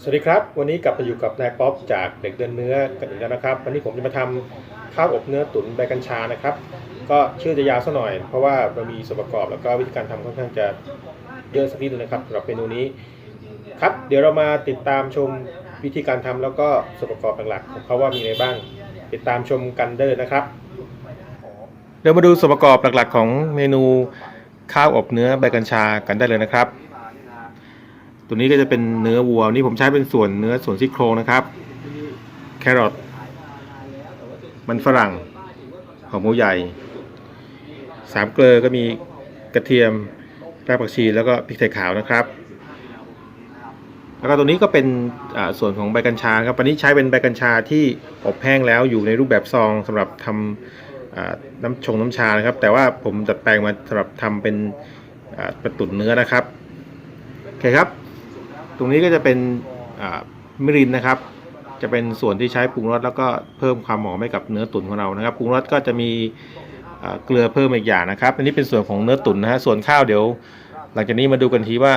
สวัสดีครับ วันนี้กลับมาอยู่กับนายป๊อปจากเด็กเดินเนื้อกันอีกแล้วนะครับ วันนี้ผมจะมาทำข้าวอบเนื้อตุ๋นใบกัญชานะครับ ก็ชื่อจะยาวซะหน่อย เพราะว่ามันมีส่วนประกอบแล้วก็วิธีการทำค่อนข้างจะเยอะสักนิดนึงนะครับสำหรับเมนูนี้ครับ เดี๋ยวเรามาติดตามชมวิธีการทำแล้วก็ส่วนประกอบหลักๆของเขาว่ามีอะไรบ้าง ติดตามชมกันได้เลยนะครับ เดี๋ยวมาดูส่วนประกอบหลักๆ ของเมนูข้าวอบเนื้อใบกัญชากันได้เลยนะครับ ตัวนี้ก็จะเป็นเนื้อวัวนี่ผมใช้เป็นส่วนเนื้อส่วนซี่โครงนะครับ แครอทมันฝรั่งหอมหมูใหญ่สามเกลือก็มีกระเทียมรากผักชีแล้วก็พริกไทยขาวนะครับ แล้วก็ตัวนี้ก็เป็นส่วนของใบกัญชาครับวันนี้ใช้เป็นใบกัญชาที่อบแห้งแล้วอยู่ในรูปแบบซองสำหรับทำอ่าน้ำชงน้ำชานะครับ แต่ว่าผมดัดแปลงมาสำหรับทำเป็นป็นตุ๋นเนื้อนะครับโอเคครับ ตรงนี้ก็จะเป็นมิรินนะครับ จะเป็นส่วนที่ใช้ปรุงรสแล้วก็เพิ่มความหอมให้กับเนื้อตุ๋นของเรานะครับปรุงรสก็จะมีเกลือเพิ่มอีกอย่างนะครับ อันนี้เป็นส่วนของเนื้อตุ๋นนะฮะส่วนข้าวเดี๋ยว หลังจากนี้มาดูกันทีว่า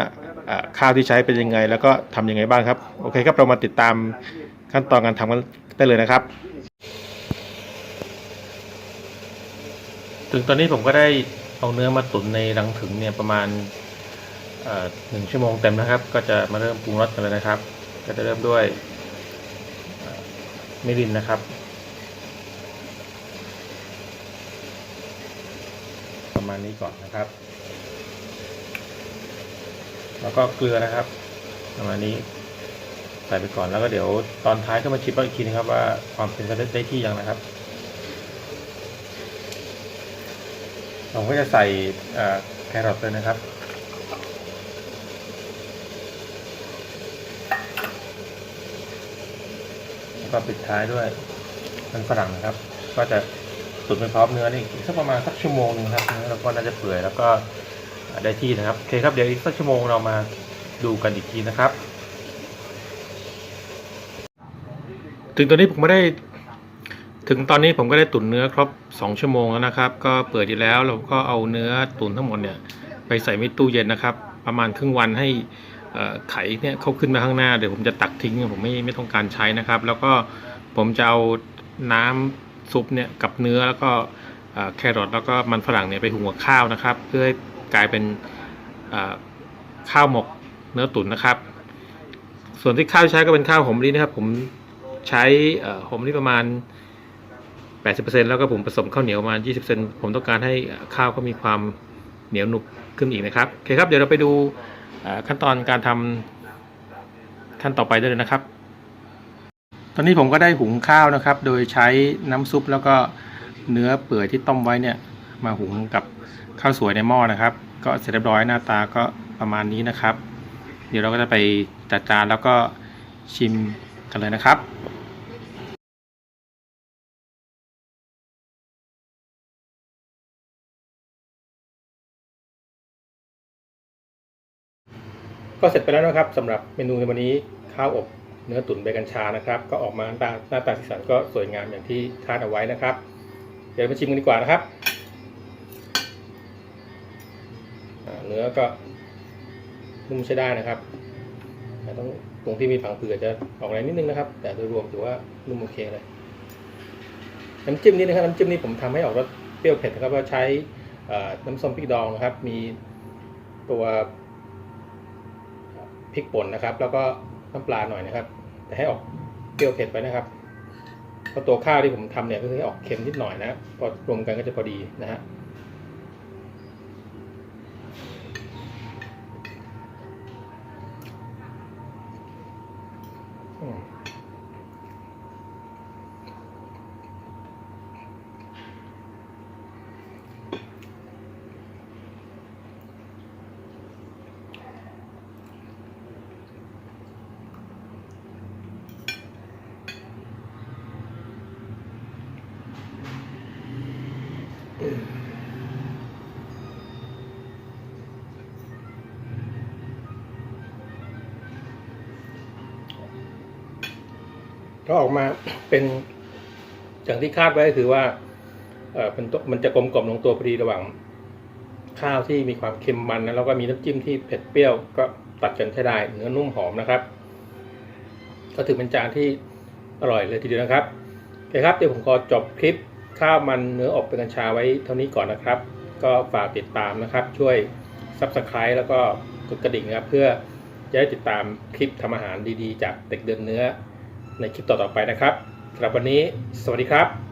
ข้าวที่ใช้เป็นยังไง แล้วก็ทำยังไงบ้างครับโอเคครับเรามาติดตามขั้นตอนการทำกันได้เลยนะครับ ถึงตอนนี้ผมก็ได้เอาเนื้อมาตุ๋นในรังถึงเนี่ยประมาณ หนึ่งชั่วโมงเต็มนะครับ ก็จะมาเริ่มปรุงรสกันเลยนะครับ ก็จะเริ่มด้วยเอ่อมิรินนะครับประมาณนี้ก่อนนะครับ แล้วก็เกลือนะครับ ประมาณนี้ใส่ไปก่อนแล้วก็เดี๋ยวตอนท้ายก็มาชิมอีกทีนะครับว่าความเป็นก็ได้ที่ยังนะครับผมก็จะใส่แครอทเลยนะครับ แล้ว ก็ปิดท้ายด้วยมันฝรั่งนะครับ ก็จะตุ๋นไปพร้อมเนื้อนี่อีกสักประมาณสักชั่วโมงหนึงครับแล้วก็น่าจะเปื่อยแล้วก็ได้ที่นะครับโอเคครับเดี๋ยวอีกสักชั่วโมงเรามาดูกันอีกทีนะครับ ถึงตอนนี้ผมไม่ได้ ถึงตอนนี้ผมก็ได้ตุ๋นเนื้อครบ 2 ชั่วโมงแล้วนะครับ ก็เปิดดีแล้วเราก็เอาเนื้อตุ๋นทั้งหมดเนี่ยไปใส่ในตู้เย็นนะครับ ประมาณครึ่งวันให้ ไข่เนี่ยเขาขึ้นมาข้างหน้าเดี๋ยวผมจะตักทิ้งผมไม่ไม่ต้องการใช้นะครับ แล้วก็ผมจะเอาน้ำซุปเนี่ยกับเนื้อแล้วก็แครอทแล้วก็มันฝรั่งเนี่ยไปหุงกับข้าวนะครับ เพื่อให้กลายเป็นข้าวหมกเนื้อตุ๋นนะครับ ส่วนที่ข้าวที่ใช้ก็เป็นข้าวหอมมะลินะครับ ผมใช้เอ่อหอมมะลิประมาณ 80%แล้วก็ผมผสมข้าวเหนียวประมาณ 20%ผมต้องการให้ข้าวก็มีความเหนียวหนุบขึ้นอีกนะครับโอเคครับเดี๋ยวเราไปดู ขั้นตอนการทำขั้นต่อไปได้เลยนะครับ ตอนนี้ผมก็ได้หุงข้าวนะครับ โดยใช้น้ำซุปแล้วก็เนื้อเปื่อยที่ต้มไว้เนี่ย มาหุงกับข้าวสวยในหม้อนะครับ ก็เสร็จเรียบร้อยหน้าตาก็ประมาณนี้นะครับ เดี๋ยวเราก็จะไปจัดจานแล้วก็ชิมกันเลยนะครับ ก็เสร็จไปแล้วนะครับสำหรับเมนูในวันนี้ข้าวอบเนื้อตุ๋นใบกัญชานะครับ ก็ออกมาหน้าหน้าตาสีสันก็สวยงามอย่างที่คาดเอาไว้นะครับ เดี๋ยวมาชิมกันดีกว่านะครับเนื้อก็นุ่มใช้ได้นะครับแต่ต้องตรงที่มีผังเผือจะออกแรงนิดนึงนะครับ แต่โดยรวมถือว่านุ่มโอเคเลยน้ำจิ้มนี้นะครับน้ำจิ้มนี้ผมทำให้ออกรสเปรี้ยวเผ็ดนะครับว่าใช้น้ำส้มพริกดองนะครับ มีตัว พริกป่นนะครับ แล้วก็น้ำปลาหน่อยนะครับ แต่ให้ออกเปรี้ยวเผ็ดไปนะครับเพราะตัวข้าวที่ผมทำเนี่ยก็คือให้ออกเค็มนิดหน่อยนะพอรวมกันก็จะพอดีนะฮะ ก็ออกมาเป็นอย่างที่คาดไว้ก็คือว่าเออเป็นมันจะกลมกล่อมลงตัวพอดีระหว่าง ข้าวที่มีความเค็มมันนะแล้วก็มีน้ำจิ้มที่เผ็ดเปรี้ยวก็ตัดกันใช้ได้ เนื้อนุ่มหอมนะครับ ก็ถือเป็นจานที่อร่อยเลยทีเดียวนะครับโอเคครับเดี๋ยวผมขอจบคลิปข้าวมันเนื้ออบเป็นกัญชาไว้เท่านี้ก่อนนะครับ ก็ฝากติดตามนะครับ ช่วย Subscribe แล้วก็กดกระดิ่งนะครับ เพื่อจะได้ติดตามคลิปทำอาหารดีๆ จากเด็กเดินเนื้อ ในคลิปต่อๆไปนะครับสำหรับวันนี้ สวัสดีครับ